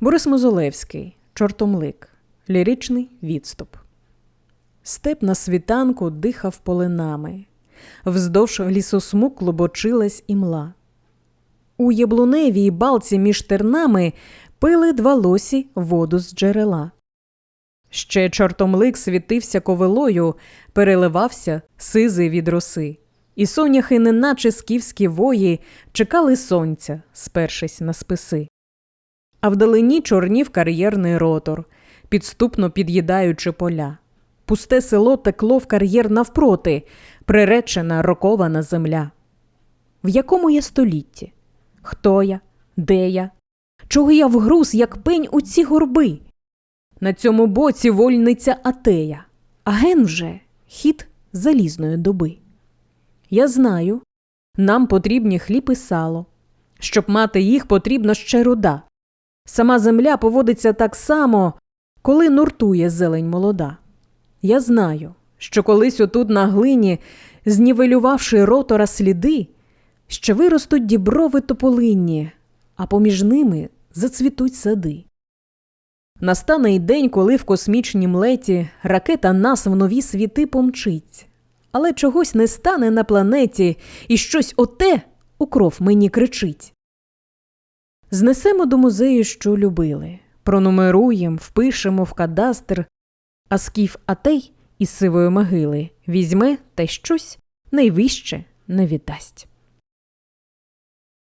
Борис Мозолевський, Чортомлик, ліричний відступ. Степ на світанку дихав полинами, вздовж лісосмуг клубочилась імла. У яблуневій балці між тернами пили два лосі воду з джерела. Ще чортомлик світився ковилою, переливався сизий від роси, і соняхи, неначе скіфські вої, чекали сонця, спершись на списи. А вдалині чорнів кар'єрний ротор, підступно під'їдаючи поля. Пусте село текло в кар'єр навпроти, приречена рокована земля. В якому я столітті? Хто я? Де я? Чого я вгруз, як пень у ці горби? На цьому боці вольниця Атея, а ген вже хід залізної доби. Я знаю, нам потрібні хліб і сало. Щоб мати їх, потрібна ще руда. Сама земля поводиться так само, коли нуртує зелень молода. Я знаю, що колись отут на глині, знівелювавши ротора сліди, ще виростуть діброви тополинні, а поміж ними зацвітуть сади. Настане й день, коли в космічнім леті ракета нас в нові світи помчить, але чогось не стане на планеті, і щось оте у кров мені кричить. Знесемо до музею, що любили, пронумеруєм, впишемо в кадастр, а скіф Атей із сивої могили візьме та щось найвище не віддасть.